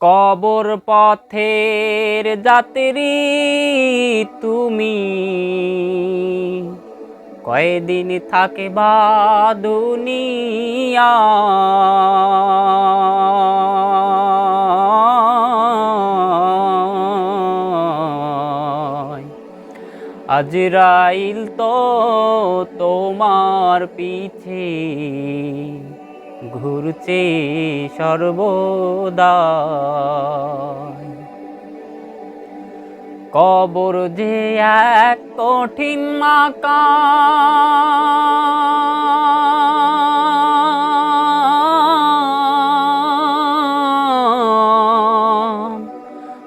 কবর পথের যাত্রী তুমি। কয়দিন থাকে বা দুনিয়া? আজরাইল তো তোমার পিছে ঘুরছে সর্বদা। কবর যে এক কঠিন মাকা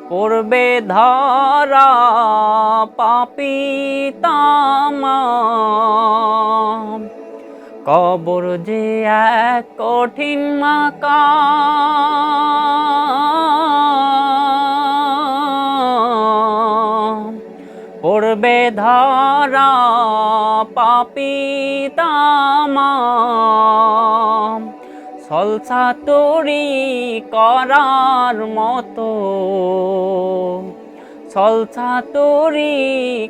পড়বে ধরা পাপি তামাম। কবর যে এক কঠিন মাকা পড়বে ধরা পাপি সলসা তরি করার মতো। সলসা তরি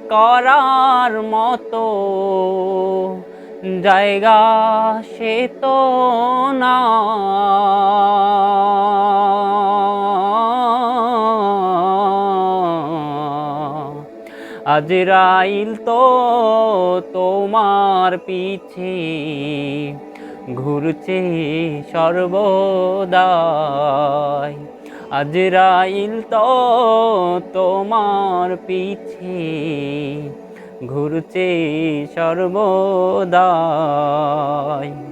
করার মতো। জায়গা সে তো না। আজরাইল তো তোমার পিছে ঘুরছে সর্বদাই। আজরাইল তো তোমার পিছে ঘুরছে সর্বদাই।